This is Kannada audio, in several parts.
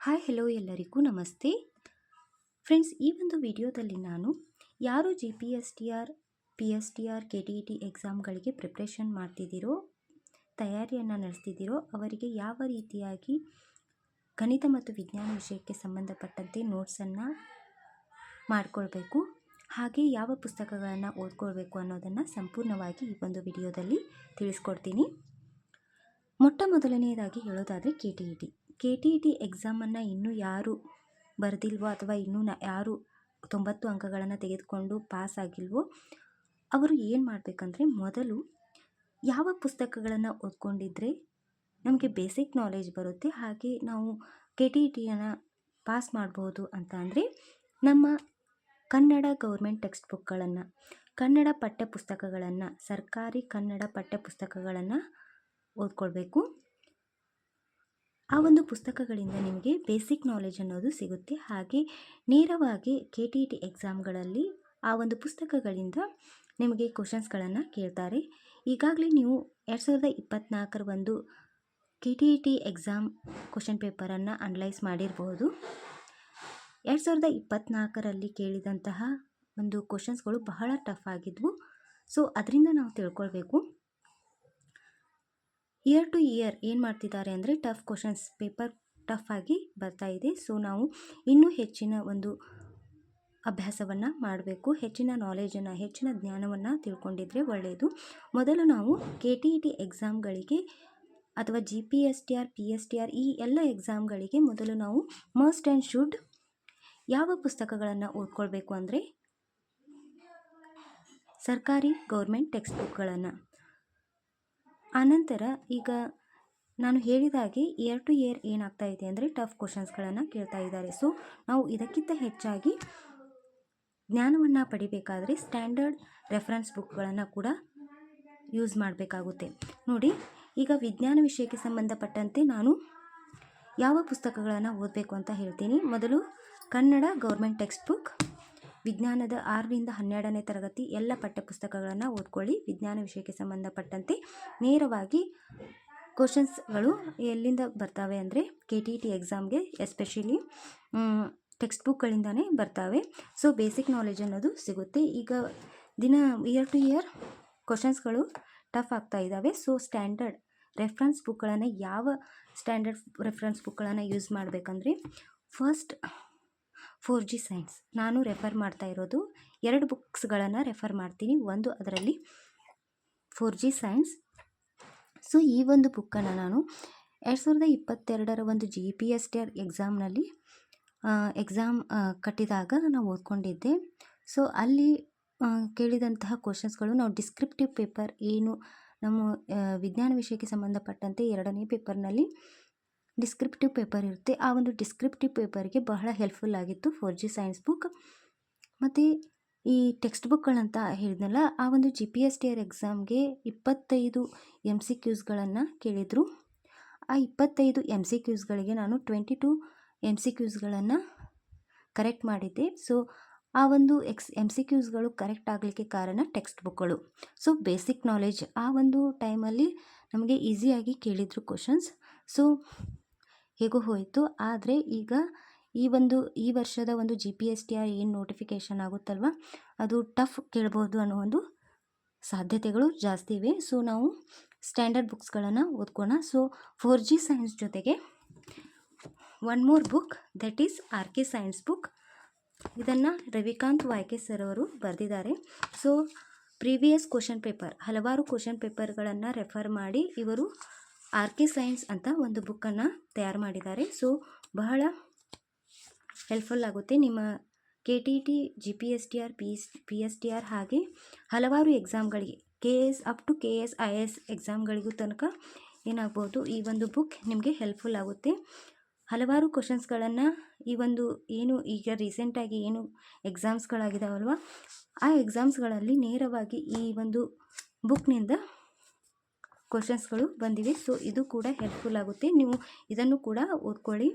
ಹಾಯ್ ಹೆಲೋ ಎಲ್ಲರಿಗೂ ನಮಸ್ತೆ. ಫ್ರೆಂಡ್ಸ್ ಈ ಒಂದು ವಿಡಿಯೋದಲ್ಲಿ ನಾನು ಯಾರು G P S T R P S T R K T E T ಎಕ್ಸಾಮ್ಗಳಿಗೆ preparation ಮಾಡ್ತಿದ್ದೀರೋ, ತಯಾರಿಯನ್ನು ನಡೆಸ್ತಿದ್ದೀರೋ, ಅವರಿಗೆ ಯಾವ ರೀತಿಯಾಗಿ ಗಣಿತ ಮತ್ತು ವಿಜ್ಞಾನ ವಿಷಯಕ್ಕೆ ಸಂಬಂಧಪಟ್ಟಂತೆ ನೋಟ್ಸನ್ನು ಮಾಡಿಕೊಳ್ಬೇಕು, ಹಾಗೆ ಯಾವ ಪುಸ್ತಕಗಳನ್ನು ಓದ್ಕೊಳ್ಬೇಕು ಅನ್ನೋದನ್ನು ಸಂಪೂರ್ಣವಾಗಿ ಈ ಒಂದು ವಿಡಿಯೋದಲ್ಲಿ ತಿಳಿಸ್ಕೊಡ್ತೀನಿ. ಮೊಟ್ಟ ಮೊದಲನೆಯದಾಗಿ ಹೇಳೋದಾದರೆ K T E T K T E T ಎಕ್ಸಾಮನ್ನು ಇನ್ನೂ ಯಾರು ಬರೆದಿಲ್ವೋ ಅಥವಾ ಇನ್ನೂ ಯಾರು ತೊಂಬತ್ತು ಅಂಕಗಳನ್ನು ತೆಗೆದುಕೊಂಡು ಪಾಸ್ ಆಗಿಲ್ವೋ ಅವರು ಏನು ಮಾಡಬೇಕಂದ್ರೆ ಮೊದಲು ಯಾವ ಪುಸ್ತಕಗಳನ್ನು ಓದ್ಕೊಂಡಿದ್ರೆ ನಮಗೆ ಬೇಸಿಕ್ ನಾಲೆಜ್ ಬರುತ್ತೆ. ಹಾಗೆ ನಾವು ಕೆ ಟಿ ಟಿಯನ್ನು ಪಾಸ್ ಮಾಡ್ಬೋದು ಅಂತ ಅಂದರೆ ನಮ್ಮ ಕನ್ನಡ ಗೌರ್ಮೆಂಟ್ ಟೆಕ್ಸ್ಟ್ ಬುಕ್ಗಳನ್ನು ಕನ್ನಡ ಪಠ್ಯ ಪುಸ್ತಕಗಳನ್ನು ಸರ್ಕಾರಿ ಕನ್ನಡ ಪಠ್ಯ ಪುಸ್ತಕಗಳನ್ನು ಓದ್ಕೊಳ್ಬೇಕು. ಆ ಒಂದು ಪುಸ್ತಕಗಳಿಂದ ನಿಮಗೆ ಬೇಸಿಕ್ ನಾಲೆಜ್ ಅನ್ನೋದು ಸಿಗುತ್ತೆ. ಹಾಗೆ ನೇರವಾಗಿ ಕೆ ಟಿ ಟಿ ಎಕ್ಸಾಮ್ಗಳಲ್ಲಿ ಆ ಒಂದು ಪುಸ್ತಕಗಳಿಂದ ನಿಮಗೆ ಕ್ವಶನ್ಸ್ಗಳನ್ನು ಕೇಳ್ತಾರೆ. ಈಗಾಗಲೇ ನೀವು ಎರಡು ಸಾವಿರದ ಇಪ್ಪತ್ತ್ನಾಲ್ಕರ ಒಂದು K T E T exam question ಪೇಪರನ್ನು analyse ಮಾಡಿರಬಹುದು ಎರಡು ಸಾವಿರದ ಇಪ್ಪತ್ತ್ನಾಲ್ಕರಲ್ಲಿ ಕೇಳಿದಂತಹ ಒಂದು ಕ್ವಶನ್ಸ್ಗಳು ಬಹಳ ಟಫ್ ಆಗಿದ್ವು. ಸೊ ಅದರಿಂದ ನಾವು ತಿಳ್ಕೊಳ್ಬೇಕು. ಇಯರ್ ಟು ಇಯರ್ ಏನು ಮಾಡ್ತಿದ್ದಾರೆ ಅಂದರೆ ಟಫ್ ಕ್ವಶನ್ಸ್ ಪೇಪರ್ ಟಫ್ ಆಗಿ ಬರ್ತಾ ಇದೆ. ಸೊ ನಾವು ಇನ್ನೂ ಹೆಚ್ಚಿನ ಒಂದು ಅಭ್ಯಾಸವನ್ನು ಮಾಡಬೇಕು. ಹೆಚ್ಚಿನ ನಾಲೆಜನ್ನು ಹೆಚ್ಚಿನ ಜ್ಞಾನವನ್ನು ತಿಳ್ಕೊಂಡಿದ್ರೆ ಒಳ್ಳೆಯದು ಮೊದಲು ನಾವು ಕೆ ಟಿ ಇ ಟಿ ಎಕ್ಸಾಮ್ಗಳಿಗೆ ಅಥವಾ G P S T R P S T R ಈ ಎಲ್ಲ ಎಕ್ಸಾಮ್ಗಳಿಗೆ ಮೊದಲು ನಾವು ಮಸ್ಟ್ ಆ್ಯಂಡ್ ಶುಡ್ ಯಾವ ಪುಸ್ತಕಗಳನ್ನು ಓದ್ಕೊಳ್ಬೇಕು ಅಂದರೆ ಸರ್ಕಾರಿ ಗೌರ್ಮೆಂಟ್ ಟೆಕ್ಸ್ಟ್ ಬುಕ್ಗಳನ್ನು ಆನಂತರ ಈಗ ನಾನು ಹೇಳಿದಾಗೆ ಇಯರ್ ಟು ಇಯರ್ ಏನಾಗ್ತಾ ಇದೆ ಅಂದರೆ ಟಫ್ ಕ್ವಶನ್ಸ್ಗಳನ್ನು ಕೇಳ್ತಾ ಇದ್ದಾರೆ. ಸೊ ನಾವು ಇದಕ್ಕಿಂತ ಹೆಚ್ಚಾಗಿ ಜ್ಞಾನವನ್ನು ಪಡಿಬೇಕಾದರೆ ಸ್ಟ್ಯಾಂಡರ್ಡ್ ರೆಫರೆನ್ಸ್ ಬುಕ್ಗಳನ್ನು ಕೂಡ ಯೂಸ್ ಮಾಡಬೇಕಾಗುತ್ತೆ. ನೋಡಿ, ಈಗ ವಿಜ್ಞಾನ ವಿಷಯಕ್ಕೆ ಸಂಬಂಧಪಟ್ಟಂತೆ ನಾನು ಯಾವ ಪುಸ್ತಕಗಳನ್ನು ಓದಬೇಕು ಅಂತ ಹೇಳ್ತೀನಿ. ಮೊದಲು ಕನ್ನಡ ಗೌರ್ಮೆಂಟ್ ಟೆಕ್ಸ್ಟ್ ಬುಕ್ ವಿಜ್ಞಾನದ ಆರರಿಂದ ಹನ್ನೆರಡನೇ ತರಗತಿ ಎಲ್ಲ ಪಠ್ಯಪುಸ್ತಕಗಳನ್ನು ಓದ್ಕೊಳ್ಳಿ. ವಿಜ್ಞಾನ ವಿಷಯಕ್ಕೆ ಸಂಬಂಧಪಟ್ಟಂತೆ ನೇರವಾಗಿ ಕ್ವಶನ್ಸ್ಗಳು ಎಲ್ಲಿಂದ ಬರ್ತವೆ ಅಂದರೆ ಕೆ ಟಿ ಟಿ ಎಕ್ಸಾಮ್ಗೆ ಎಸ್ಪೆಷಲಿ ಟೆಕ್ಸ್ಟ್ ಬುಕ್ಗಳಿಂದನೇ ಬರ್ತವೆ. ಸೊ ಬೇಸಿಕ್ ನಾಲೆಜ್ ಅನ್ನೋದು ಸಿಗುತ್ತೆ. ಈಗ ದಿನ ಇಯರ್ ಟು ಇಯರ್ ಕ್ವಶನ್ಸ್ಗಳು ಟಫ್ ಆಗ್ತಾ ಇದ್ದಾವೆ ಸೊ ಸ್ಟ್ಯಾಂಡರ್ಡ್ ರೆಫ್ರೆನ್ಸ್ ಬುಕ್ಗಳನ್ನು ಯಾವ ಸ್ಟ್ಯಾಂಡರ್ಡ್ ರೆಫ್ರೆನ್ಸ್ ಬುಕ್ಗಳನ್ನು ಯೂಸ್ ಮಾಡಬೇಕಂದ್ರೆ ಫಸ್ಟ್ ಫೋರ್ ಜಿ ಸೈನ್ಸ್ ನಾನು ರೆಫರ್ ಮಾಡ್ತಾ ಇರೋದು ಎರಡು ಬುಕ್ಸ್ಗಳನ್ನು ರೆಫರ್ ಮಾಡ್ತೀನಿ. ಒಂದು ಅದರಲ್ಲಿ ಫೋರ್ ಜಿ ಸೈನ್ಸ್ ಸೊ ಈ ಒಂದು ಬುಕ್ಕನ್ನು ನಾನು ಎರಡು ಸಾವಿರದ ಇಪ್ಪತ್ತೆರಡರ ಒಂದು G P S T R ಎಕ್ಸಾಮ್ನಲ್ಲಿ exam ಕಟ್ಟಿದಾಗ ನಾನು ಓದ್ಕೊಂಡಿದ್ದೆ. ಸೊ ಅಲ್ಲಿ ಕೇಳಿದಂತಹ ಕ್ವಶನ್ಸ್ಗಳು ನಾವು ಡಿಸ್ಕ್ರಿಪ್ಟಿವ್ ಪೇಪರ್ ಏನು, ನಮ್ಮ ವಿಜ್ಞಾನ ವಿಷಯಕ್ಕೆ ಸಂಬಂಧಪಟ್ಟಂತೆ ಎರಡನೇ ಪೇಪರ್ನಲ್ಲಿ ಡಿಸ್ಕ್ರಿಪ್ಟಿವ್ ಪೇಪರ್ ಇರುತ್ತೆ. ಆ ಒಂದು ಡಿಸ್ಕ್ರಿಪ್ಟಿವ್ ಪೇಪರ್ಗೆ ಬಹಳ ಹೆಲ್ಪ್ಫುಲ್ ಆಗಿತ್ತು ಫೋರ್ ಜಿ ಸೈನ್ಸ್ ಬುಕ್. ಮತ್ತು ಈ ಟೆಕ್ಸ್ಟ್ ಬುಕ್ಗಳಂತ ಹೇಳಿದ್ನಲ್ಲ, ಆ ಒಂದು G P S T R ಎಕ್ಸಾಮ್ಗೆ ಇಪ್ಪತ್ತೈದು ಎಂ ಸಿ ಕ್ಯೂಸ್ಗಳನ್ನು ಕೇಳಿದರು. ಆ ಇಪ್ಪತ್ತೈದು ಎಂ ಸಿ ಕ್ಯೂಸ್ಗಳಿಗೆ ನಾನು ಟ್ವೆಂಟಿ ಟು ಎಂ ಸಿ ಕ್ಯೂಸ್ಗಳನ್ನು ಕರೆಕ್ಟ್ ಮಾಡಿದ್ದೆ. ಸೊ, ಆ ಒಂದು ಎಕ್ಸ್ ಎಂ ಸಿ ಕ್ಯೂಸ್ಗಳು ಕರೆಕ್ಟ್ ಆಗಲಿಕ್ಕೆ ಕಾರಣ ಟೆಕ್ಸ್ಟ್ ಬುಕ್ಗಳು. ಸೊ, ಬೇಸಿಕ್ ನಾಲೆಜ್ ಆ ಒಂದು ಟೈಮಲ್ಲಿ ನಮಗೆ ಈಸಿಯಾಗಿ ಕೇಳಿದರು ಕ್ವಶನ್ಸ್. ಸೊ ಹೇಗೋ ಹೋಯಿತು. ಆದರೆ ಈಗ ಈ ಒಂದು, ಈ ವರ್ಷದ ಒಂದು ಜಿ ಪಿ ಎಸ್ ಟಿ ಏನು ನೋಟಿಫಿಕೇಷನ್ ಆಗುತ್ತಲ್ವ? ಅದು ಟಫ್ ಕೇಳ್ಬೋದು ಅನ್ನೋ ಒಂದು ಸಾಧ್ಯತೆಗಳು ಜಾಸ್ತಿ ಇವೆ. ಸೊ ನಾವು ಸ್ಟ್ಯಾಂಡರ್ಡ್ ಬುಕ್ಸ್ಗಳನ್ನು ಓದ್ಕೋಣ ಸೊ ಫೋರ್ ಜಿ ಸೈನ್ಸ್ ಜೊತೆಗೆ one more book that is R K science book ಇದನ್ನು ರವಿಕಾಂತ್ ವಾಯ್ಕೆ ಸರ್ ಅವರು ಬರೆದಿದ್ದಾರೆ. ಸೊ ಪ್ರೀವಿಯಸ್ ಕ್ವಶನ್ ಪೇಪರ್ ಹಲವಾರು ಕ್ವಶನ್ ಪೇಪರ್ಗಳನ್ನು ರೆಫರ್ ಮಾಡಿ ಇವರು ಆರ್ ಕೆ ಸೈನ್ಸ್ ಅಂತ ಒಂದು ಬುಕ್ಕನ್ನು ತಯಾರು ಮಾಡಿದ್ದಾರೆ. ಸೊ, ಬಹಳ ಹೆಲ್ಪ್ಫುಲ್ ಆಗುತ್ತೆ. ನಿಮ್ಮ K T T, G P S T R, P S P S T R ಹಾಗೆ ಹಲವಾರು ಎಕ್ಸಾಮ್ಗಳಿಗೆ, K S, up to K S, I S ಎಕ್ಸಾಮ್ಗಳಿಗೂ ತನಕ ಏನಾಗ್ಬೋದು, ಈ ಒಂದು ಬುಕ್ ನಿಮಗೆ ಹೆಲ್ಪ್ಫುಲ್ ಆಗುತ್ತೆ. ಹಲವಾರು ಕ್ವಶನ್ಸ್ಗಳನ್ನು ಈ ಒಂದು ಏನು ಈಗ ರೀಸೆಂಟಾಗಿ ಏನು ಎಕ್ಸಾಮ್ಸ್ಗಳಾಗಿದ್ದಾವಲ್ವ ಆ ಎಕ್ಸಾಮ್ಸ್ಗಳಲ್ಲಿ ನೇರವಾಗಿ ಈ ಒಂದು ಬುಕ್ನಿಂದ ಕ್ವಶನ್ಸ್ಗಳು ಬಂದಿವೆ. ಸೊ ಇದು ಕೂಡ ಹೆಲ್ಪ್ಫುಲ್ ಆಗುತ್ತೆ. ನೀವು ಇದನ್ನು ಕೂಡ ಓದ್ಕೊಳ್ಳಿ.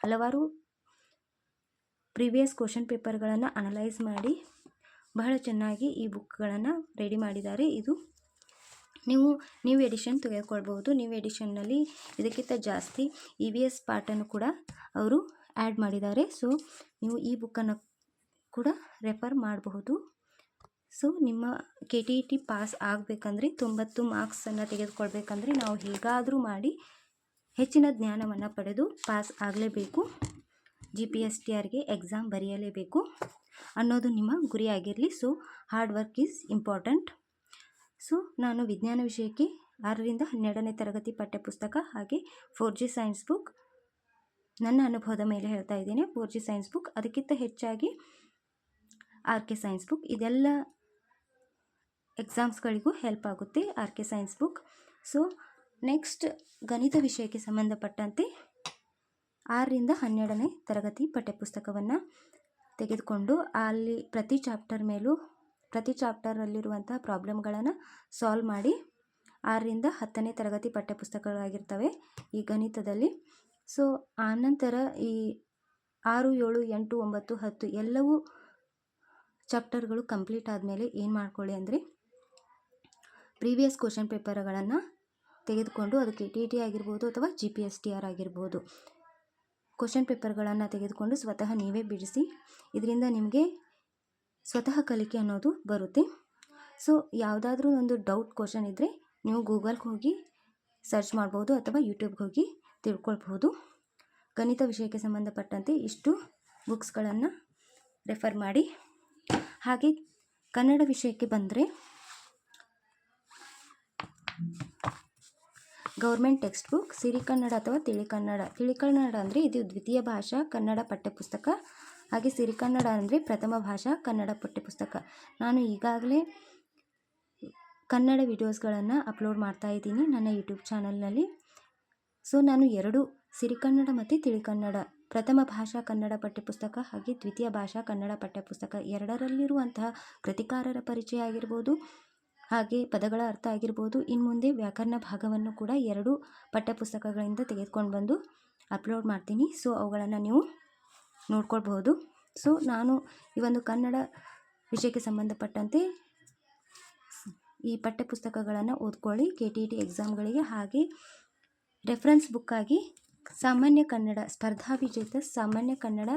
ಹಲವಾರು ಪ್ರಿವಿಯಸ್ ಕ್ವಶನ್ ಪೇಪರ್ಗಳನ್ನು ಅನಲೈಸ್ ಮಾಡಿ, ಬಹಳ ಚೆನ್ನಾಗಿ ಈ ಬುಕ್ಗಳನ್ನು ರೆಡಿ ಮಾಡಿದ್ದಾರೆ. ಇದು ನೀವು ನ್ಯೂ ಎಡಿಷನ್ ತೆಗೆದುಕೊಳ್ಬೋದು ನ್ಯೂ ಎಡಿಷನ್ನಲ್ಲಿ ಇದಕ್ಕಿಂತ ಜಾಸ್ತಿ ಇ ವಿ ಎಸ್ ಪಾರ್ಟನ್ನು ಕೂಡ ಅವರು ಆ್ಯಡ್ ಮಾಡಿದ್ದಾರೆ. ಸೊ ನೀವು ಈ ಬುಕ್ಕನ್ನು ಕೂಡ ರೆಫರ್ ಮಾಡಬಹುದು. ಸೊ ನಿಮ್ಮ K T E T pass ಆಗಬೇಕಂದ್ರೆ ತೊಂಬತ್ತು ಮಾರ್ಕ್ಸನ್ನು ತೆಗೆದುಕೊಳ್ಬೇಕಂದ್ರೆ ನಾವು ಹೇಗಾದರೂ ಮಾಡಿ ಹೆಚ್ಚಿನ ಜ್ಞಾನವನ್ನು ಪಡೆದು ಪಾಸ್ ಆಗಲೇಬೇಕು. ಜಿ ಪಿ ಎಸ್ ಟಿ ಆರ್ಗೆ ಎಕ್ಸಾಮ್ ಬರೆಯಲೇಬೇಕು ಅನ್ನೋದು ನಿಮ್ಮ ಗುರಿಯಾಗಿರಲಿ so hard work is important so ನಾನು ವಿಜ್ಞಾನ ವಿಷಯಕ್ಕೆ ಆರರಿಂದ ಹನ್ನೆರಡನೇ ತರಗತಿ ಪಠ್ಯಪುಸ್ತಕ ಹಾಗೆ ಫೋರ್ ಜಿ ಸೈನ್ಸ್ ಬುಕ್ ನನ್ನ ಅನುಭವದ ಮೇಲೆ ಹೇಳ್ತಾ ಇದ್ದೇನೆ. ಫೋರ್ ಜಿ ಸೈನ್ಸ್ ಬುಕ್ ಅದಕ್ಕಿಂತ ಹೆಚ್ಚಾಗಿ ಆರ್ ಕೆ ಸೈನ್ಸ್ ಬುಕ್ ಇದೆಲ್ಲ ಎಕ್ಸಾಮ್ಸ್ಗಳಿಗೂ ಹೆಲ್ಪ್ ಆಗುತ್ತೆ R K science book so next ಗಣಿತ ವಿಷಯಕ್ಕೆ ಸಂಬಂಧಪಟ್ಟಂತೆ ಆರರಿಂದ ಹನ್ನೆರಡನೇ ತರಗತಿ ಪಠ್ಯಪುಸ್ತಕವನ್ನು ತೆಗೆದುಕೊಂಡು ಅಲ್ಲಿ ಪ್ರತಿ ಚಾಪ್ಟರ್ ಮೇಲೂ, ಪ್ರತಿ ಚಾಪ್ಟರಲ್ಲಿರುವಂಥ ಪ್ರಾಬ್ಲಮ್ಗಳನ್ನು ಸಾಲ್ವ್ ಮಾಡಿ ಆರರಿಂದ ಹತ್ತನೇ ತರಗತಿ ಪಠ್ಯಪುಸ್ತಕಗಳಾಗಿರ್ತವೆ ಈ ಗಣಿತದಲ್ಲಿ. ಸೊ ಆನಂತರ ಈ ಆರು, ಏಳು, ಎಂಟು, ಒಂಬತ್ತು, ಹತ್ತು ಎಲ್ಲವೂ ಚಾಪ್ಟರ್ಗಳು ಕಂಪ್ಲೀಟ್ ಆದಮೇಲೆ ಏನು ಮಾಡ್ಕೊಳ್ಳಿ ಅಂದರೆ ಪ್ರೀವಿಯಸ್ ಕ್ವಶನ್ ಪೇಪರ್ಗಳನ್ನು ತೆಗೆದುಕೊಂಡು ಅದಕ್ಕೆ ಟಿ ಟಿ ಆಗಿರ್ಬೋದು ಅಥವಾ G P S T R ಆಗಿರ್ಬೋದು. ಕ್ವಶನ್ ಪೇಪರ್ಗಳನ್ನು ತೆಗೆದುಕೊಂಡು ಸ್ವತಃ ನೀವೇ ಬಿಡಿಸಿ. ಇದರಿಂದ ನಿಮಗೆ ಸ್ವತಃ ಕಲಿಕೆ ಅನ್ನೋದು ಬರುತ್ತೆ. ಸೊ ಯಾವುದಾದ್ರೂ ಒಂದು ಡೌಟ್ ಕ್ವಶನ್ ಇದ್ದರೆ ನೀವು ಗೂಗಲ್ಗೆ ಹೋಗಿ ಸರ್ಚ್ ಮಾಡ್ಬೋದು ಅಥವಾ ಯೂಟ್ಯೂಬ್ಗೆ ಹೋಗಿ ತಿಳ್ಕೊಳ್ಬೋದು. ಗಣಿತ ವಿಷಯಕ್ಕೆ ಸಂಬಂಧಪಟ್ಟಂತೆ ಇಷ್ಟು ಬುಕ್ಸ್ಗಳನ್ನು ರೆಫರ್ ಮಾಡಿ. ಹಾಗೆ ಕನ್ನಡ ವಿಷಯಕ್ಕೆ ಬಂದರೆ ಗೌರ್ಮೆಂಟ್ ಟೆಕ್ಸ್ಟ್ ಬುಕ್ ಸಿರಿಕನ್ನಡ ಅಥವಾ ತಿಳಿಕನ್ನಡ ತಿಳಿಕನ್ನಡ ಅಂದರೆ ಇದು ದ್ವಿತೀಯ ಭಾಷಾ ಕನ್ನಡ ಪಠ್ಯಪುಸ್ತಕ. ಹಾಗೆ ಸಿರಿಕನ್ನಡ ಅಂದರೆ ಪ್ರಥಮ ಭಾಷಾ ಕನ್ನಡ ಪಠ್ಯಪುಸ್ತಕ. ನಾನು ಈಗಾಗಲೇ ಕನ್ನಡ ವಿಡಿಯೋಸ್ಗಳನ್ನು ಅಪ್ಲೋಡ್ ಮಾಡ್ತಾ ಇದ್ದೀನಿ ನನ್ನ ಯೂಟ್ಯೂಬ್ ಚಾನಲ್ನಲ್ಲಿ. ಸೊ, ನಾನು ಎರಡು ಸಿರಿಕನ್ನಡ ಮತ್ತು ತಿಳಿಕನ್ನಡ ಪ್ರಥಮ ಭಾಷಾ ಕನ್ನಡ ಪಠ್ಯಪುಸ್ತಕ ಹಾಗೆ ದ್ವಿತೀಯ ಭಾಷಾ ಕನ್ನಡ ಪಠ್ಯಪುಸ್ತಕ ಎರಡರಲ್ಲಿರುವಂತಹ ಕೃತಿಕಾರರ ಪರಿಚಯ ಆಗಿರ್ಬೋದು. ಹಾಗೆ ಪದಗಳ ಅರ್ಥ ಆಗಿರ್ಬೋದು. ಇನ್ನು ಮುಂದೆ ವ್ಯಾಕರಣ ಭಾಗವನ್ನು ಕೂಡ ಎರಡು ಪಠ್ಯಪುಸ್ತಕಗಳಿಂದ ತೆಗೆದುಕೊಂಡು ಬಂದು ಅಪ್ಲೋಡ್ ಮಾಡ್ತೀನಿ. ಸೊ, ಅವುಗಳನ್ನು ನೀವು ನೋಡ್ಕೊಳ್ಬಹುದು. ಸೊ, ನಾನು ಈ ಒಂದು ಕನ್ನಡ ವಿಷಯಕ್ಕೆ ಸಂಬಂಧಪಟ್ಟಂತೆ ಈ ಪಠ್ಯಪುಸ್ತಕಗಳನ್ನು ಓದ್ಕೊಳ್ಳಿ. ಕೆ ಟಿ ಟಿ ಎಕ್ಸಾಮ್ಗಳಿಗೆ ಹಾಗೆ ರೆಫರೆನ್ಸ್ ಬುಕ್ಕಾಗಿ ಸಾಮಾನ್ಯ ಕನ್ನಡ ಸ್ಪರ್ಧಾ ವಿಜೇತ ಸಾಮಾನ್ಯ ಕನ್ನಡ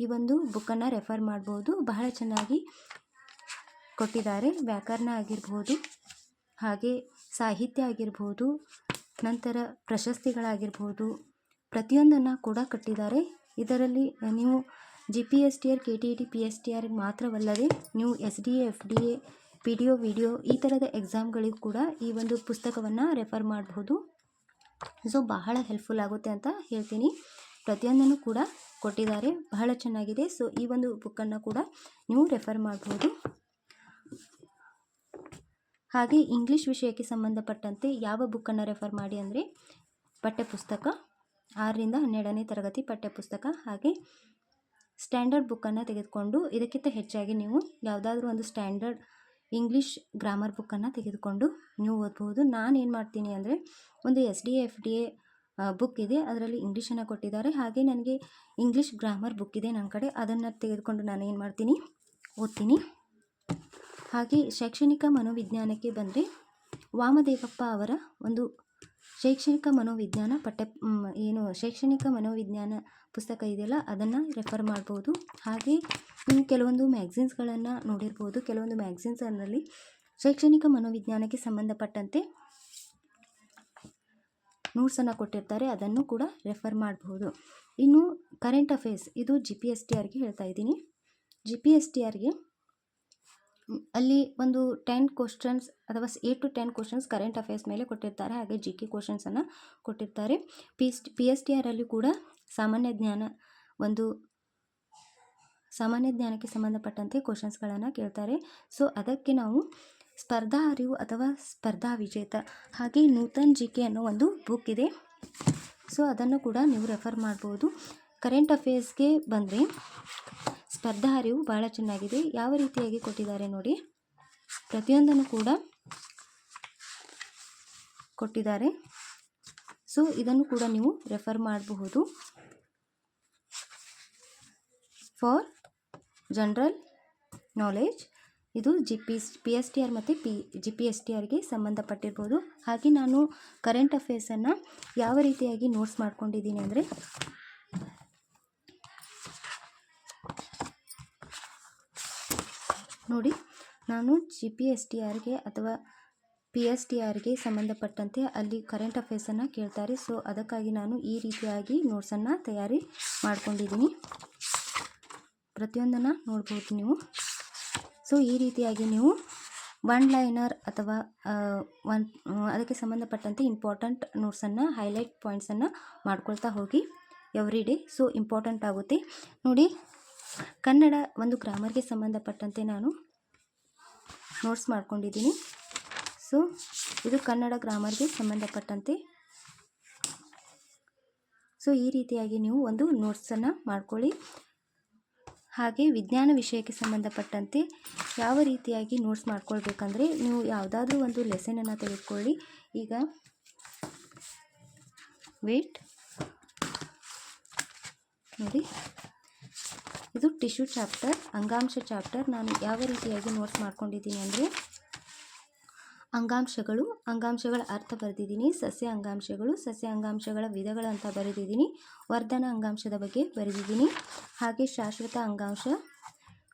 ಈ ಒಂದು ಬುಕ್ಕನ್ನು ರೆಫರ್ ಮಾಡ್ಬೋದು. ಬಹಳ ಚೆನ್ನಾಗಿ ಕೊಟ್ಟಿದ್ದಾರೆ. ವ್ಯಾಕರಣ ಆಗಿರ್ಬೋದು, ಹಾಗೆ ಸಾಹಿತ್ಯ ಆಗಿರ್ಬೋದು, ನಂತರ ಪ್ರಶಸ್ತಿಗಳಾಗಿರ್ಬೋದು, ಪ್ರತಿಯೊಂದನ್ನು ಕೂಡ ಕಟ್ಟಿದ್ದಾರೆ. ಇದರಲ್ಲಿ ನೀವು G P S T R K T T P S T ಆರ್ಗೆ ಮಾತ್ರವಲ್ಲದೆ ನೀವು S D A F D A P D O video ಈ ಥರದ ಎಕ್ಸಾಮ್ಗಳಿಗೂ ಕೂಡ ಈ ಒಂದು ಪುಸ್ತಕವನ್ನು ರೆಫರ್ ಮಾಡಬಹುದು ಸೊ, ಬಹಳ ಹೆಲ್ಪ್ಫುಲ್ ಆಗುತ್ತೆ ಅಂತ ಹೇಳ್ತೀನಿ. ಪ್ರತಿಯೊಂದನ್ನು ಕೂಡ ಕೊಟ್ಟಿದ್ದಾರೆ. ಬಹಳ ಚೆನ್ನಾಗಿದೆ. ಸೊ, ಈ ಒಂದು ಬುಕ್ಕನ್ನು ಕೂಡ ನೀವು ರೆಫರ್ ಮಾಡ್ಬೋದು. ಹಾಗೆ ಇಂಗ್ಲೀಷ್ ವಿಷಯಕ್ಕೆ ಸಂಬಂಧಪಟ್ಟಂತೆ ಯಾವ ಬುಕ್ಕನ್ನು ರೆಫರ್ ಮಾಡಿ ಅಂದರೆ ಪಠ್ಯಪುಸ್ತಕ ಆರರಿಂದ ಹನ್ನೆರಡನೇ ತರಗತಿ ಪಠ್ಯಪುಸ್ತಕ ಹಾಗೆ ಸ್ಟ್ಯಾಂಡರ್ಡ್ ಬುಕ್ಕನ್ನು ತೆಗೆದುಕೊಂಡು ಇದಕ್ಕಿಂತ ಹೆಚ್ಚಾಗಿ ನೀವು ಯಾವುದಾದ್ರೂ ಒಂದು ಸ್ಟ್ಯಾಂಡರ್ಡ್ ಇಂಗ್ಲೀಷ್ ಗ್ರಾಮರ್ ಬುಕ್ಕನ್ನು ತೆಗೆದುಕೊಂಡು ನೀವು ಓದ್ಬೋದು ನಾನು ಏನು ಮಾಡ್ತೀನಿ ಅಂದರೆ ಒಂದು S D F D A book ಇದೆ. ಅದರಲ್ಲಿ ಇಂಗ್ಲೀಷನ್ನು ಕೊಟ್ಟಿದ್ದಾರೆ. ಹಾಗೆ ನನಗೆ ಇಂಗ್ಲೀಷ್ ಗ್ರಾಮರ್ ಬುಕ್ ಇದೆ ನನ್ನ ಕಡೆ. ಅದನ್ನು ತೆಗೆದುಕೊಂಡು ನಾನು ಏನು ಮಾಡ್ತೀನಿ? ಓದ್ತೀನಿ. ಹಾಗೆ ಶೈಕ್ಷಣಿಕ ಮನೋವಿಜ್ಞಾನಕ್ಕೆ ಬಂದರೆ ವಾಮದೇವಪ್ಪ ಅವರ ಒಂದು ಶೈಕ್ಷಣಿಕ ಮನೋವಿಜ್ಞಾನ ಪಠ್ಯ ಏನು ಶೈಕ್ಷಣಿಕ ಮನೋವಿಜ್ಞಾನ ಪುಸ್ತಕ ಇದೆಯಲ್ಲ, ಅದನ್ನು ರೆಫರ್ ಮಾಡ್ಬೋದು. ಹಾಗೆ ನೀವು ಕೆಲವೊಂದು ಮ್ಯಾಗ್ಝಿನ್ಸ್ಗಳನ್ನು ನೋಡಿರ್ಬೋದು. ಕೆಲವೊಂದು ಮ್ಯಾಗ್ಝಿನ್ಸ್ನಲ್ಲಿ ಶೈಕ್ಷಣಿಕ ಮನೋವಿಜ್ಞಾನಕ್ಕೆ ಸಂಬಂಧಪಟ್ಟಂತೆ ನೋಟ್ಸನ್ನು ಕೊಟ್ಟಿರ್ತಾರೆ. ಅದನ್ನು ಕೂಡ ರೆಫರ್ ಮಾಡಬಹುದು ಇನ್ನು ಕರೆಂಟ್ ಅಫೇರ್ಸ್, ಇದು ಜಿ ಪಿ ಎಸ್ ಟಿ ಆರ್ಗೆ ಹೇಳ್ತಾ ಇದ್ದೀನಿ. ಜಿ ಪಿ ಎಸ್ ಟಿ ಆರ್ಗೆ ಅಲ್ಲಿ ಒಂದು ಟೆನ್ ಕ್ವಶನ್ಸ್ ಅಥವಾ eight to ten questions current affairs ಮೇಲೆ ಕೊಟ್ಟಿರ್ತಾರೆ. ಹಾಗೆ ಜಿ ಕೆ ಕ್ವಶನ್ಸನ್ನು ಕೊಟ್ಟಿರ್ತಾರೆ. ಪಿ ಎಸ್ ಟಿ ಆರಲ್ಲಿ ಕೂಡ ಸಾಮಾನ್ಯ ಜ್ಞಾನ ಒಂದು ಸಾಮಾನ್ಯ ಜ್ಞಾನಕ್ಕೆ ಸಂಬಂಧಪಟ್ಟಂತೆ ಕ್ವಶನ್ಸ್ಗಳನ್ನು ಕೇಳ್ತಾರೆ. ಸೊ ಅದಕ್ಕೆ ನಾವು ಸ್ಪರ್ಧಾ ಅರಿವು ಅಥವಾ ಸ್ಪರ್ಧಾ ವಿಜೇತ ಹಾಗೆ ನೂತನ್ ಜಿ ಕೆ ಅನ್ನೋ ಒಂದು ಬುಕ್ ಇದೆ. ಸೊ ಅದನ್ನು ಕೂಡ ನೀವು ರೆಫರ್ ಮಾಡ್ಬೋದು. ಕರೆಂಟ್ ಅಫೇರ್ಸ್ಗೆ ಬಂದರೆ ಸ್ಪರ್ಧಾ ಅರಿವು ಭಾಳ ಚೆನ್ನಾಗಿದೆ. ಯಾವ ರೀತಿಯಾಗಿ ಕೊಟ್ಟಿದ್ದಾರೆ ನೋಡಿ. ಪ್ರತಿಯೊಂದನ್ನು ಕೂಡ ಕೊಟ್ಟಿದ್ದಾರೆ. ಸೊ ಇದನ್ನು ಕೂಡ ನೀವು ರೆಫರ್ ಮಾಡಬಹುದು. ಫಾರ್ ಜನರಲ್ ನಾಲೆಜ್ ಇದು G P P S T R ಮತ್ತು P G P S T ಆರ್ಗೆ ಸಂಬಂಧಪಟ್ಟಿರ್ಬೋದು. ಹಾಗೆ ನಾನು ಕರೆಂಟ್ ಅಫೇರ್ಸನ್ನು ಯಾವ ರೀತಿಯಾಗಿ ನೋಟ್ಸ್ ಮಾಡ್ಕೊಂಡಿದ್ದೀನಿ ಅಂದರೆ ನೋಡಿ, ನಾನು ಜಿ ಪಿ ಎಸ್ ಟಿ ಆರ್ಗೆ ಅಥವಾ ಪಿ ಎಸ್ ಟಿ ಆರ್ಗೆ ಸಂಬಂಧಪಟ್ಟಂತೆ ಅಲ್ಲಿ ಕರೆಂಟ್ ಅಫೇರ್ಸನ್ನು ಕೇಳ್ತಾರೆ. ಸೊ ಅದಕ್ಕಾಗಿ ನಾನು ಈ ರೀತಿಯಾಗಿ ನೋಟ್ಸನ್ನು ತಯಾರಿ ಮಾಡ್ಕೊಂಡಿದ್ದೀನಿ. ಪ್ರತಿಯೊಂದನ್ನು ನೋಡ್ಬೋದು ನೀವು. ಸೊ ಈ ರೀತಿಯಾಗಿ ನೀವು ಒನ್ ಲೈನರ್ ಅಥವಾ ಒನ್ ಅದಕ್ಕೆ ಸಂಬಂಧಪಟ್ಟಂತೆ ಇಂಪಾರ್ಟೆಂಟ್ ನೋಟ್ಸನ್ನು ಹೈಲೈಟ್ ಪಾಯಿಂಟ್ಸನ್ನು ಮಾಡ್ಕೊಳ್ತಾ ಹೋಗಿ ಎವ್ರಿ ಡೇ ಸೊ ಇಂಪಾರ್ಟೆಂಟ್ ಆಗುತ್ತೆ. ನೋಡಿ ಕನ್ನಡ ಒಂದು ಗ್ರಾಮರ್ಗೆ ಸಂಬಂಧಪಟ್ಟಂತೆ ನಾನು ನೋಟ್ಸ್ ಮಾಡ್ಕೊಂಡಿದ್ದೀನಿ. ಸೊ ಇದು ಕನ್ನಡ ಗ್ರಾಮರ್ಗೆ ಸಂಬಂಧಪಟ್ಟಂತೆ. ಸೊ ಈ ರೀತಿಯಾಗಿ ನೀವು ಒಂದು ನೋಟ್ಸನ್ನು ಮಾಡ್ಕೊಳ್ಳಿ. ಹಾಗೆ ವಿಜ್ಞಾನ ವಿಷಯಕ್ಕೆ ಸಂಬಂಧಪಟ್ಟಂತೆ ಯಾವ ರೀತಿಯಾಗಿ ನೋಟ್ಸ್ ಮಾಡ್ಕೊಳ್ಬೇಕಂದ್ರೆ ನೀವು ಯಾವುದಾದ್ರೂ ಒಂದು ಲೆಸನನ್ನು ತೆಗೆದುಕೊಳ್ಳಿ. ಈಗ ವೇಟ್ ನೋಡಿ. ಇದು ಟಿಶ್ಯೂ ಚಾಪ್ಟರ್, ಅಂಗಾಂಶ ಚಾಪ್ಟರ್. ನಾನು ಯಾವ ರೀತಿಯಾಗಿ ನೋಟ್ಸ್ ಮಾಡ್ಕೊಂಡಿದ್ದೀನಿ ಅಂದರೆ, ಅಂಗಾಂಶಗಳು, ಅಂಗಾಂಶಗಳ ಅರ್ಥ ಬರೆದಿದ್ದೀನಿ, ಸಸ್ಯ ಅಂಗಾಂಶಗಳು, ಸಸ್ಯ ಅಂಗಾಂಶಗಳ ವಿಧಗಳಂತ ಬರೆದಿದ್ದೀನಿ, ವರ್ಧನ ಅಂಗಾಂಶದ ಬಗ್ಗೆ ಬರೆದಿದ್ದೀನಿ, ಹಾಗೆ ಶಾಶ್ವತ ಅಂಗಾಂಶ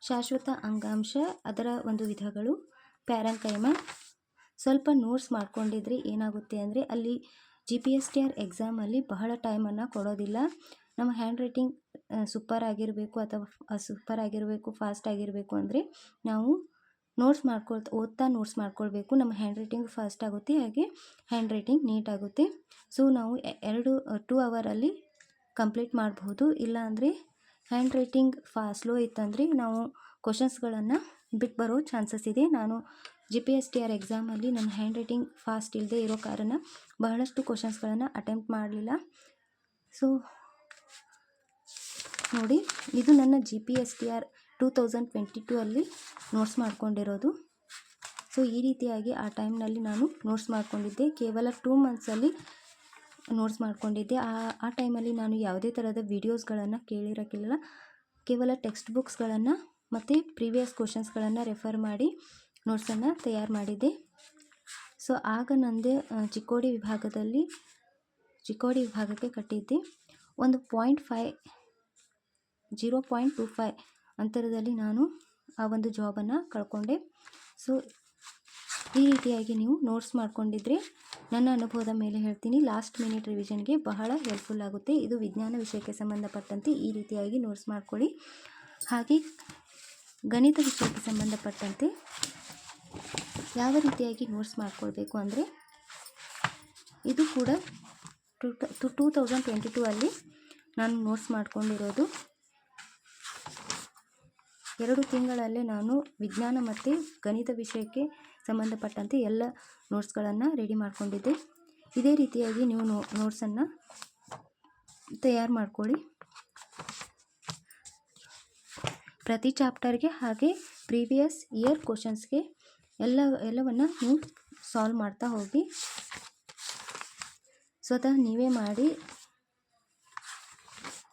ಶಾಶ್ವತ ಅಂಗಾಂಶ, ಅದರ ಒಂದು ವಿಧಗಳು, ಪ್ಯಾರಂಕೈಮ. ಸ್ವಲ್ಪ ನೋಟ್ಸ್ ಮಾಡ್ಕೊಂಡಿದ್ರೆ ಏನಾಗುತ್ತೆ ಅಂದರೆ, ಅಲ್ಲಿ G P S T R ಎಕ್ಸಾಮಲ್ಲಿ ಬಹಳ ಟೈಮನ್ನು ಕೊಡೋದಿಲ್ಲ. ನಮ್ಮ ಹ್ಯಾಂಡ್ ರೈಟಿಂಗ್ ಸೂಪರ್ ಆಗಿರಬೇಕು ಅಥವಾ ಸೂಪರ್ ಆಗಿರಬೇಕು ಫಾಸ್ಟ್ ಆಗಿರಬೇಕು ಅಂದರೆ ನಾವು ನೋಟ್ಸ್ ಮಾಡ್ಕೊಳ್ತಾ, ಓದ್ತಾ ನೋಟ್ಸ್ ಮಾಡ್ಕೊಳ್ಬೇಕು. ನಮ್ಮ ಹ್ಯಾಂಡ್ ರೈಟಿಂಗ್ ಫಾಸ್ಟ್ ಆಗುತ್ತೆ, ಹಾಗೆ ಹ್ಯಾಂಡ್ ರೈಟಿಂಗ್ ನೀಟ್ ಆಗುತ್ತೆ. ಸೊ ನಾವು ಎರಡು ಟೂ ಅವರಲ್ಲಿ ಕಂಪ್ಲೀಟ್ ಮಾಡಬಹುದು ಇಲ್ಲ ಅಂದರೆ ಹ್ಯಾಂಡ್ ರೈಟಿಂಗ್ ಫಾಸ್ಟ್ ಸ್ಲೋ ಇತ್ತಂದರೆ ನಾವು ಕ್ವಶನ್ಸ್ಗಳನ್ನು ಬಿಟ್ಟು ಬರೋ ಚಾನ್ಸಸ್ ಇದೆ. ನಾನು G P S T R ಎಕ್ಸಾಮಲ್ಲಿ ನನ್ನ ಹ್ಯಾಂಡ್ ರೈಟಿಂಗ್ ಫಾಸ್ಟ್ ಇಲ್ಲದೆ ಇರೋ ಕಾರಣ ಬಹಳಷ್ಟು ಕ್ವಶನ್ಸ್ಗಳನ್ನು ಅಟೆಂಪ್ಟ್ ಮಾಡಲಿಲ್ಲ. ಸೊ ನೋಡಿ, ಇದು ನನ್ನ G P S T R two thousand twenty two ಅಲ್ಲಿ ನೋಟ್ಸ್ ಮಾಡ್ಕೊಂಡಿರೋದು. ಸೊ ಈ ರೀತಿಯಾಗಿ ಆ ಟೈಮ್ನಲ್ಲಿ ನಾನು ನೋಟ್ಸ್ ಮಾಡ್ಕೊಂಡಿದ್ದೆ. ಕೇವಲ ಟೂ ಮಂತ್ಸಲ್ಲಿ ನೋಟ್ಸ್ ಮಾಡ್ಕೊಂಡಿದ್ದೆ. ಆ ಆ ಟೈಮಲ್ಲಿ ನಾನು ಯಾವುದೇ ಥರದ ವೀಡಿಯೋಸ್ಗಳನ್ನು ಕೇಳಿರೋಕ್ಕಿಲ್ಲ ಕೇವಲ ಟೆಕ್ಸ್ಟ್ ಬುಕ್ಸ್ಗಳನ್ನು ಮತ್ತು ಪ್ರೀವಿಯಸ್ ಕ್ವಶನ್ಸ್ಗಳನ್ನು ರೆಫರ್ ಮಾಡಿ ನೋಟ್ಸನ್ನು ತಯಾರು ಮಾಡಿದ್ದೆ. ಸೊ ಆಗ ನಂದೇ ಚಿಕ್ಕೋಡಿ ವಿಭಾಗದಲ್ಲಿ, ಚಿಕ್ಕೋಡಿ ವಿಭಾಗಕ್ಕೆ ಕಟ್ಟಿದ್ದೆ. ಒಂದು point five zero point two five ಅಂತರದಲ್ಲಿ ನಾನು ಆ ಒಂದು ಜಾಬನ್ನು ಕಳ್ಕೊಂಡೆ. ಸೊ, ಈ ರೀತಿಯಾಗಿ ನೀವು ನೋಟ್ಸ್ ಮಾಡ್ಕೊಂಡಿದ್ರೆ ನನ್ನ ಅನುಭವದ ಮೇಲೆ ಹೇಳ್ತೀನಿ. ಲಾಸ್ಟ್ ಮಿನಿಟ್ ರಿವಿಷನ್ಗೆ ಬಹಳ ಹೆಲ್ಪ್ಫುಲ್ ಆಗುತ್ತೆ. ಇದು ವಿಜ್ಞಾನ ವಿಷಯಕ್ಕೆ ಸಂಬಂಧಪಟ್ಟಂತೆ ಈ ರೀತಿಯಾಗಿ ನೋಟ್ಸ್ ಮಾಡಿಕೊಳ್ಳಿ. ಹಾಗೆ ಗಣಿತ ವಿಷಯಕ್ಕೆ ಸಂಬಂಧಪಟ್ಟಂತೆ ಯಾವ ರೀತಿಯಾಗಿ ನೋಟ್ಸ್ ಮಾಡಿಕೊಳ್ಬೇಕು ಅಂದರೆ ಇದು ಕೂಡ two two two thousand twenty two ಅಲ್ಲಿ ನಾನು ನೋಟ್ಸ್ ಮಾಡ್ಕೊಂಡಿರೋದು ಎರಡು ತಿಂಗಳಲ್ಲೇ ನಾನು ವಿಜ್ಞಾನ ಮತ್ತು ಗಣಿತ ವಿಷಯಕ್ಕೆ ಸಂಬಂಧಪಟ್ಟಂತೆ ಎಲ್ಲ ನೋಟ್ಸ್ಗಳನ್ನು ರೆಡಿ ಮಾಡಿಕೊಂಡಿದ್ದೆ. ಇದೇ ರೀತಿಯಾಗಿ ನೀವು ನೋ ನೋಟ್ಸನ್ನು ತಯಾರು ಮಾಡ್ಕೊಳ್ಳಿ. ಪ್ರತಿ ಚಾಪ್ಟರ್ಗೆ ಹಾಗೆ ಪ್ರೀವಿಯಸ್ ಇಯರ್ ಕ್ವಶನ್ಸ್ಗೆ ಎಲ್ಲ, ಎಲ್ಲವನ್ನು ನೀವು ಸಾಲ್ವ್ ಮಾಡ್ತಾ ಹೋಗಿ. ಸ್ವತಃ ನೀವೇ ಮಾಡಿ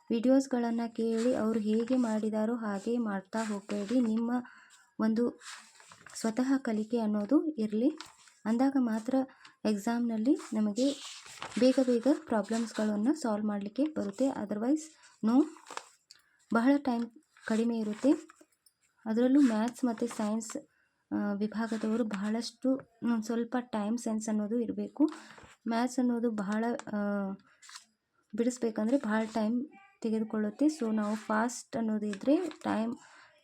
ವಿಡಿಯೋಸ್ಗಳನ್ನು ಕೇಳಿ ಅವರು ಹೇಗೆ ಮಾಡಿದಾರೋ ಹಾಗೆ ಮಾಡ್ತಾ ಹೋಗಬೇಡಿ. ನಿಮ್ಮ ಒಂದು ಸ್ವತಃ ಕಲಿಕೆ ಅನ್ನೋದು ಇರಲಿ. ಅಂದಾಗ ಮಾತ್ರ ಎಕ್ಸಾಮ್ನಲ್ಲಿ ನಮಗೆ ಬೇಗ ಬೇಗ ಪ್ರಾಬ್ಲಮ್ಸ್ಗಳನ್ನು ಸಾಲ್ವ್ ಮಾಡಲಿಕ್ಕೆ ಬರುತ್ತೆ. ಅದರ್ವೈಸ್ ನೋ, ಬಹಳ ಟೈಮ್ ಕಡಿಮೆ ಇರುತ್ತೆ. ಅದರಲ್ಲೂ ಮ್ಯಾಥ್ಸ್ ಮತ್ತು ಸೈನ್ಸ್ ವಿಭಾಗದವರು ಬಹಳಷ್ಟು ಸ್ವಲ್ಪ ಟೈಮ್ ಸೆನ್ಸ್ ಅನ್ನೋದು ಇರಬೇಕು. ಮ್ಯಾಥ್ಸ್ ಅನ್ನೋದು ಬಹಳ ಬಿಡಿಸ್ಬೇಕಂದ್ರೆ ಬಹಳ ಟೈಮ್ ತೆಗೆದುಕೊಳ್ಳುತ್ತೆ. ಸೊ ನಾವು ಫಾಸ್ಟ್ ಅನ್ನೋದಿದ್ದರೆ ಟೈಮ್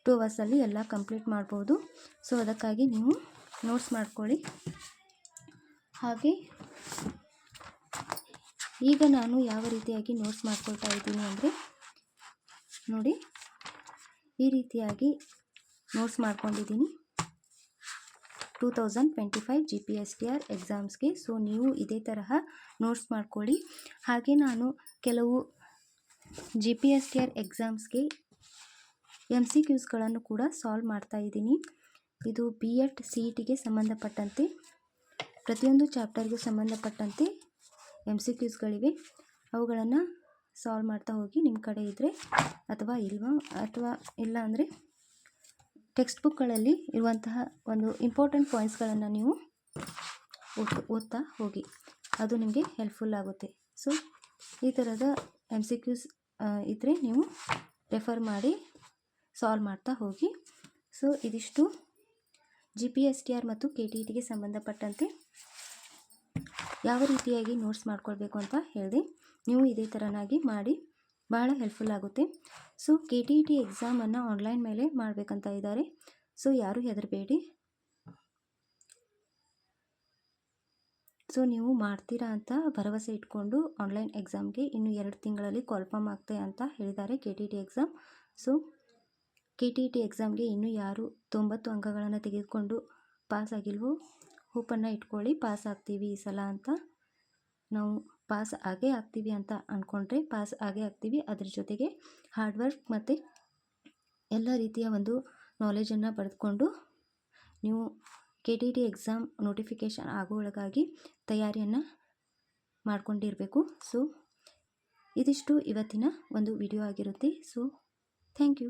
ಟೂ ಅವರ್ಸಲ್ಲಿ ಎಲ್ಲ ಕಂಪ್ಲೀಟ್ ಮಾಡ್ಬೋದು. ಸೊ ಅದಕ್ಕಾಗಿ ನೀವು ನೋಟ್ಸ್ ಮಾಡ್ಕೊಳ್ಳಿ. ಹಾಗೆ, ಈಗ ನಾನು ಯಾವ ರೀತಿಯಾಗಿ ನೋಟ್ಸ್ ಮಾಡ್ಕೊಳ್ತಾ ಇದ್ದೀನಿ ಅಂದರೆ, ನೋಡಿ, ಈ ರೀತಿಯಾಗಿ ನೋಟ್ಸ್ ಮಾಡ್ಕೊಂಡಿದ್ದೀನಿ. Two thousand twenty five G P S T R ಎಕ್ಸಾಮ್ಸ್ಗೆ so ನೀವು ಇದೇ ತರಹ ನೋಟ್ಸ್ ಮಾಡ್ಕೊಳ್ಳಿ. ಹಾಗೆ ನಾನು ಕೆಲವು G P S T R ಎಕ್ಸಾಮ್ಸ್ಗೆ M C ಕ್ಯೂಸ್ಗಳನ್ನು ಕೂಡ ಸಾಲ್ವ್ ಮಾಡ್ತಾ ಇದ್ದೀನಿ. ಇದು ಬಿ ಎಡ್ ಸಿ ಇ ಟಿಗೆ ಸಂಬಂಧಪಟ್ಟಂತೆ, ಪ್ರತಿಯೊಂದು ಚಾಪ್ಟರ್ಗೂ ಸಂಬಂಧಪಟ್ಟಂತೆ ಎಂ ಸಿ ಕ್ಯೂಸ್ಗಳಿವೆ ಅವುಗಳನ್ನು ಸಾಲ್ವ್ ಮಾಡ್ತಾ ಹೋಗಿ ನಿಮ್ಮ ಕಡೆ ಇದ್ದರೆ ಅಥವಾ ಇಲ್ವಾ, ಅಥವಾ ಇಲ್ಲ ಅಂದರೆ ಟೆಕ್ಸ್ಟ್ ಬುಕ್ಗಳಲ್ಲಿ ಇರುವಂತಹ ಒಂದು ಇಂಪಾರ್ಟೆಂಟ್ ಪಾಯಿಂಟ್ಸ್ಗಳನ್ನು ನೀವು ಓದ್ ಓದ್ತಾ ಹೋಗಿ. ಅದು ನಿಮಗೆ ಹೆಲ್ಪ್ಫುಲ್ ಆಗುತ್ತೆ. ಸೊ ಈ ಥರದ ಎಂ ಸಿ ಕ್ಯೂಸ್ ಇದ್ದರೆ ನೀವು ರೆಫರ್ ಮಾಡಿ ಸಾಲ್ವ್ ಮಾಡ್ತಾ ಹೋಗಿ. ಸೊ ಇದಿಷ್ಟು G P S T R ಮತ್ತು ಕೆ ಟಿ ಟಿಗೆ ಸಂಬಂಧಪಟ್ಟಂತೆ ಯಾವ ರೀತಿಯಾಗಿ ನೋಟ್ಸ್ ಮಾಡ್ಕೊಳ್ಬೇಕು ಅಂತ ಹೇಳಿದೆ ನೀವು ಇದೇ ಥರನಾಗಿ ಮಾಡಿ ಭಾಳ ಹೆಲ್ಪ್ಫುಲ್ ಆಗುತ್ತೆ. So K T E T ಎಕ್ಸಾಮನ್ನು online ಮೇಲೆ ಮಾಡಬೇಕಂತ ಇದ್ದಾರೆ. ಸೊ ಯಾರೂ ಹೆದರಬೇಡಿ. ಸೊ ನೀವು ಮಾಡ್ತೀರಾ ಅಂತ ಭರವಸೆ ಇಟ್ಕೊಂಡು ಆನ್ಲೈನ್ ಎಕ್ಸಾಮ್ಗೆ ಇನ್ನು ಎರಡು ತಿಂಗಳಲ್ಲಿ ಕಾಲ್ಫಾರ್ಮ್ ಆಗ್ತೆ ಅಂತ ಹೇಳಿದ್ದಾರೆ K T T exam so K T T ಎಕ್ಸಾಮ್ಗೆ ಇನ್ನೂ ಯಾರು ತೊಂಬತ್ತು ಅಂಕಗಳನ್ನು ತೆಗೆದುಕೊಂಡು ಪಾಸ್ ಆಗಿಲ್ವೋ ಹೋಪನ್ನು ಇಟ್ಕೊಳ್ಳಿ ಪಾಸ್ ಆಗ್ತೀವಿ ಈ ಸಲ ಅಂತ. ನಾವು ಪಾಸ್ ಆಗೇ ಆಗ್ತೀವಿ ಅಂತ ಅಂದ್ಕೊಂಡ್ರೆ ಪಾಸ್ ಆಗೇ ಆಗ್ತೀವಿ. ಅದ್ರ ಜೊತೆಗೆ ಹಾರ್ಡ್ ವರ್ಕ್ ಮತ್ತು ಎಲ್ಲ ರೀತಿಯ ಒಂದು ನಾಲೆಜನ್ನು ಪಡೆದುಕೊಂಡು ನೀವು K T D exam notification ಆಗೋ ಒಳಗಾಗಿ ತಯಾರಿಯನ್ನು ಮಾಡಿಕೊಂಡಿರಬೇಕು. ಸೊ ಇದಿಷ್ಟು ಇವತ್ತಿನ ಒಂದು ವಿಡಿಯೋ ಆಗಿರುತ್ತೆ. So thank you